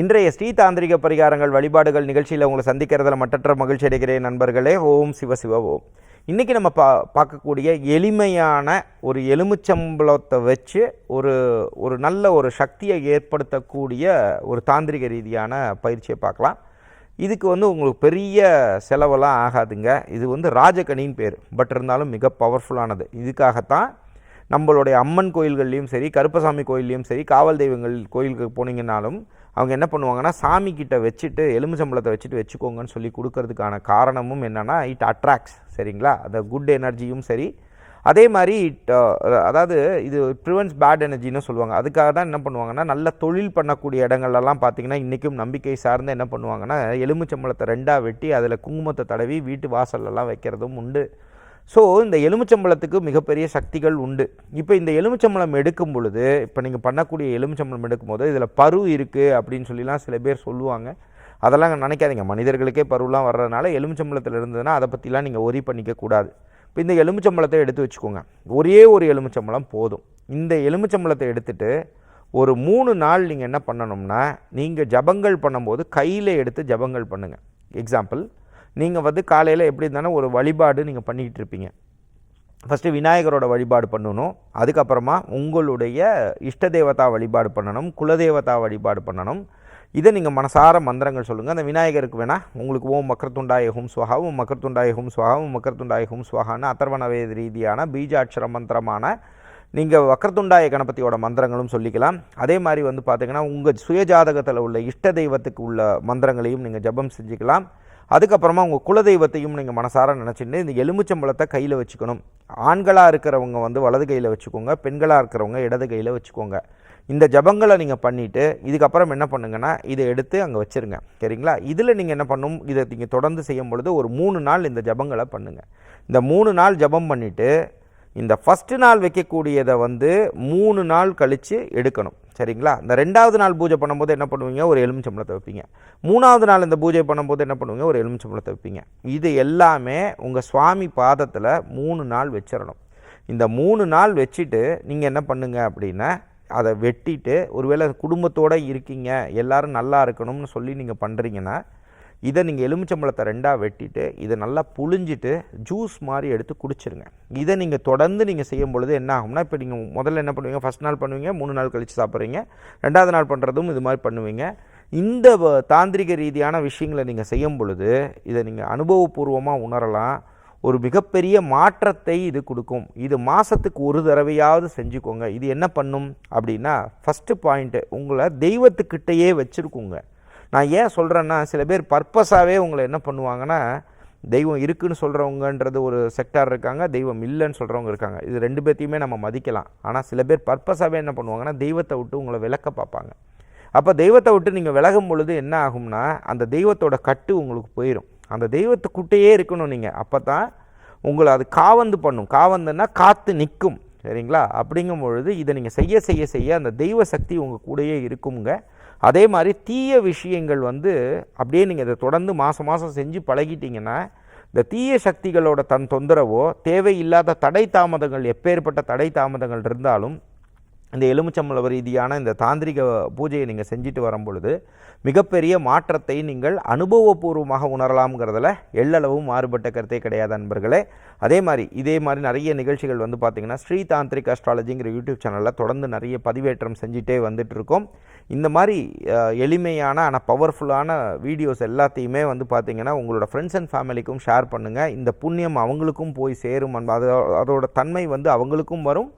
இன்றைய ஸ்ரீ தாந்திரிக பரிகாரங்கள் வழிபாடுகள் நிகழ்ச்சியில் உங்களை சந்திக்கிறதுல மற்ற மகிழ்ச்சி அடைகிறேன் நண்பர்களே. ஓம் சிவ சிவ ஓம். இன்றைக்கி நம்ம பா பார்க்கக்கூடிய எளிமையான ஒரு எலுமிச்சம்பளத்தை வச்சு ஒரு ஒரு நல்ல ஒரு சக்தியை ஏற்படுத்தக்கூடிய ஒரு தாந்திரிக ரீதியான பயிற்சியை பார்க்கலாம். இதுக்கு வந்து உங்களுக்கு பெரிய செலவெல்லாம் ஆகாதுங்க. இது வந்து ராஜகனின்னு பேர். பட் இருந்தாலும் மிக பவர்ஃபுல்லானது. இதுக்காகத்தான் நம்மளுடைய அம்மன் கோயில்கள்லேயும் சரி கருப்பசாமி கோயில்லையும் சரி காவல் தெய்வங்கள் கோயிலுக்கு போனீங்கன்னாலும் அவங்க என்ன பண்ணுவாங்கன்னா சாமி கிட்ட வச்சுட்டு எலுமிச்சம்பளத்தை வச்சுட்டு வச்சுக்கோங்கன்னு சொல்லி கொடுக்கறதுக்கான காரணமும் என்னென்னா இட் அட்ராக்ட்ஸ் சரிங்களா? அந்த குட் எனர்ஜியும் சரி. அதே மாதிரி இட் அதாவது இது ப்ரிவென்ஸ் பேட் எனர்ஜின்னு சொல்லுவாங்க. அதுக்காக தான் என்ன பண்ணுவாங்கன்னா நல்ல தொழில் பண்ணக்கூடிய இடங்கள்லாம் பார்த்தீங்கன்னா இன்றைக்கும் நம்பிக்கை சார்ந்து என்ன பண்ணுவாங்கன்னா எலுமிச்சம்பளத்தை ரெண்டாக வெட்டி அதில் குங்குமத்தை தடவி வீட்டு வாசல்லலாம் வைக்கிறதும் உண்டு. ஸோ இந்த எலுமிச்சம்பழத்துக்கு மிகப்பெரிய சக்திகள் உண்டு. இப்போ இந்த எலுமிச்சம்பழம் எடுக்கும் பொழுது இப்போ நீங்கள் பண்ணக்கூடிய எலுமிச்சம்பழம் எடுக்கும்போது இதில் பரு இருக்குது அப்படின்னு சொல்லிலாம் சில பேர் சொல்லுவாங்க. அதெல்லாம் நினைக்காதீங்க. மனிதர்களுக்கே பருவெலாம் வர்றதுனால எலுமிச்சம்பழத்தில் இருந்ததுன்னா அதை பற்றிலாம் நீங்கள் ஒரி பண்ணிக்க கூடாது. இப்போ இந்த எலுமிச்சம்பழத்தை எடுத்து வச்சுக்கோங்க. ஒரே ஒரு எலுமிச்சம்பழம் போதும். இந்த எலுமிச்சம்பழத்தை எடுத்துகிட்டு ஒரு மூணு நாள் நீங்கள் என்ன பண்ணணும்னா நீங்கள் ஜபங்கள் பண்ணும்போது கையில் எடுத்து ஜபங்கள் பண்ணுங்கள் எக்ஸாம்பிள் நீங்கள் வந்து காலையில் எப்படி இருந்தாலும் ஒரு வழிபாடு நீங்கள் பண்ணிக்கிட்டு இருப்பீங்க. ஃபஸ்ட்டு விநாயகரோட வழிபாடு பண்ணணும். அதுக்கப்புறமா உங்களுடைய இஷ்ட தேவதா வழிபாடு பண்ணணும். குலதேவதா வழிபாடு பண்ணணும். இதை நீங்கள் மனசார மந்திரங்கள் சொல்லுங்கள் அந்த விநாயகருக்கு வேணால் உங்களுக்கு ஓம் மக்கர்துண்டாய ஹும் ஸ்வஹா ஓம் மக்கர்துண்டாய ஹும் அத்தர்வணவே ரீதியான பீஜாட்சர மந்திரமான நீங்கள் வக்கரத்துண்டாய கணபதியோட மந்திரங்களும் சொல்லிக்கலாம். அதே மாதிரி வந்து பார்த்திங்கன்னா உங்கள் சுயஜாதகத்தில் உள்ள இஷ்ட தெய்வத்துக்கு உள்ள மந்திரங்களையும் நீங்கள் ஜபம் செஞ்சுக்கலாம். அதுக்கப்புறமா உங்கள் குலதெய்வத்தையும் நீங்கள் மனசார நினச்சிட்டு இந்த எலுமிச்சம்பழத்தை கையில் வச்சுக்கணும். ஆண்களாக இருக்கிறவங்க வந்து வலது கையில் வச்சுக்கோங்க பெண்களாக இருக்கிறவங்க இடது கையில் வச்சுக்கோங்க. இந்த ஜபங்களை நீங்கள் பண்ணிவிட்டு இதுக்கப்புறம் என்ன பண்ணுங்கன்னா இதை எடுத்து அங்கே வச்சுருங்க. சரிங்களா? இதில் நீங்கள் என்ன பண்ணும் இதை நீங்கள் தொடர்ந்து செய்யும் பொழுது ஒரு மூணு நாள் இந்த ஜபங்களை பண்ணுங்கள் இந்த மூணு நாள் ஜபம் பண்ணிவிட்டு இந்த ஃபஸ்ட்டு நாள் வைக்கக்கூடியதை வந்து மூணு நாள் கழித்து எடுக்கணும். சரிங்களா? இந்த ரெண்டாவது நாள் பூஜை பண்ணும்போது என்ன பண்ணுவீங்க? ஒரு எலுமிச்சம்பழத்தை வைப்பீங்க. மூணாவது நாள் இந்த பூஜை பண்ணும்போது என்ன பண்ணுவீங்க? ஒரு எலுமிச்சம்பளத்தை வைப்பீங்க. இது எல்லாமே உங்கள் சுவாமி பாதத்தில் மூணு நாள் வச்சிடணும். இந்த மூணு நாள் வச்சுட்டு நீங்கள் என்ன பண்ணுங்க அப்படின்னா அதை வெட்டிட்டு ஒருவேளை குடும்பத்தோடு இருக்கீங்க எல்லோரும் நல்லா இருக்கணும்னு சொல்லி நீங்கள் பண்ணுறீங்கன்னா இதை நீங்கள் எலுமிச்சம்பழத்தை ரெண்டாக வெட்டிட்டு இதை நல்லா புழிஞ்சிட்டு ஜூஸ் மாதிரி எடுத்து குடிச்சிருங்க. இதை நீங்கள் தொடர்ந்து நீங்கள் செய்யும் பொழுது என்ன ஆகும்னா இப்போ நீங்கள் முதல்ல என்ன பண்ணுவீங்க? ஃபஸ்ட் நாள் பண்ணுவீங்க மூணு நாள் கழித்து சாப்பிட்றீங்க. ரெண்டாவது நாள் பண்ணுறதும் இது மாதிரி பண்ணுவீங்க. இந்த வ- தாந்திரிக ரீதியான விஷயங்களை நீங்கள் செய்யும் பொழுது இதை நீங்கள் அனுபவபூர்வமாக உணரலாம். ஒரு மிகப்பெரிய மாற்றத்தை இது கொடுக்கும். இது மாதத்துக்கு ஒரு தடவையாவது செஞ்சுக்கோங்க. இது என்ன பண்ணும் அப்படின்னா ஃபஸ்ட்டு பாயிண்ட்டு உங்களை தெய்வத்துக்கிட்டேயே வச்சுருக்குங்க. நான் ஏன் சொல்கிறேன்னா சில பேர் பர்பஸாகவே உங்களை என்ன பண்ணுவாங்கன்னா தெய்வம் இருக்குன்னு சொல்கிறவங்கன்றது ஒரு செக்டார் இருக்காங்க தெய்வம் இல்லைன்னு சொல்கிறவங்க இருக்காங்க. இது ரெண்டு பேர்த்தையுமே நம்ம மதிக்கலாம். ஆனால் சில பேர் பர்பஸாகவே என்ன பண்ணுவாங்கன்னா தெய்வத்தை விட்டு உங்களை விளக்க பார்ப்பாங்க. அப்போ தெய்வத்தை விட்டு நீங்கள் விலகும் பொழுது என்ன ஆகும்னா அந்த தெய்வத்தோட கட்டு உங்களுக்கு போயிடும் அந்த தெய்வத்துக்குட்டேயே இருக்கணும் நீங்கள் அப்போ தான் உங்களை அது காவந்து பண்ணும். காவந்துன்னா காத்து நிற்கும். சரிங்களா? அப்படிங்கும் பொழுது இதை நீங்கள் செய்ய செய்ய செய்ய அந்த தெய்வ சக்தி உங்கள் கூடயே இருக்குங்க. அதே மாதிரி தீய விஷயங்கள் வந்து அப்படியே நீங்கள் இதை தொடர்ந்து மாதம் மாதம் செஞ்சு பழகிட்டீங்கன்னா இந்த தீய சக்திகளோட தன் தொந்தரவோ தேவையில்லாத தடை தாமதங்கள் எப்பேற்பட்ட தடை தாமதங்கள் இருந்தாலும் இந்த எலுமிச்சம்பழ ரீதியான இந்த தாந்திரிக பூஜையை நீங்கள் செஞ்சுட்டு வரும்பொழுது மிகப்பெரிய மாற்றத்தை நீங்கள் அனுபவபூர்வமாக உணரலாம்ங்கிறதுல எள்ளளவும் மாறுபட்ட கருத்தே கிடையாது நண்பர்களே அதே மாதிரி இதே மாதிரி நிறைய நிகழ்ச்சிகள் வந்து பார்த்திங்கன்னா ஸ்ரீ தாந்திரிக் அஸ்ட்ராலஜிங்கிற யூடியூப் சேனலில் தொடர்ந்து நிறைய பதிவேற்றம் செஞ்சுட்டே வந்துட்டுருக்கோம். இந்த மாதிரி எளிமையான ஆனால் பவர்ஃபுல்லான வீடியோஸ் எல்லாத்தையுமே வந்து பார்த்திங்கன்னா உங்களோட ஃப்ரெண்ட்ஸ் அண்ட் ஃபேமிலிக்கும் ஷேர் பண்ணுங்கள் இந்த புண்ணியம் அவங்களுக்கும் போய் சேரும் அன்பு. அதோட தன்மை வந்து அவங்களுக்கும் வரும்.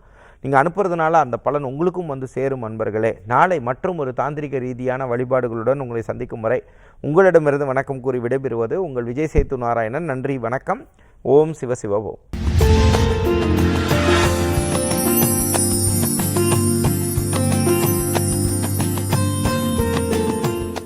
நீங்கள் அனுப்புறதுனால அந்த பலன் உங்களுக்கும் வந்து சேரும் அன்பர்களே. நாளை மற்றும் ஒரு தாந்திரிக ரீதியான வழிபாடுகளுடன் உங்களை சந்திக்கும் வரை உங்களிடமிருந்து வணக்கம் கூறி விடைபெறுவது உங்கள் விஜய் சேத்து நாராயணன். நன்றி வணக்கம். ஓம் சிவ சிவ ஓம்.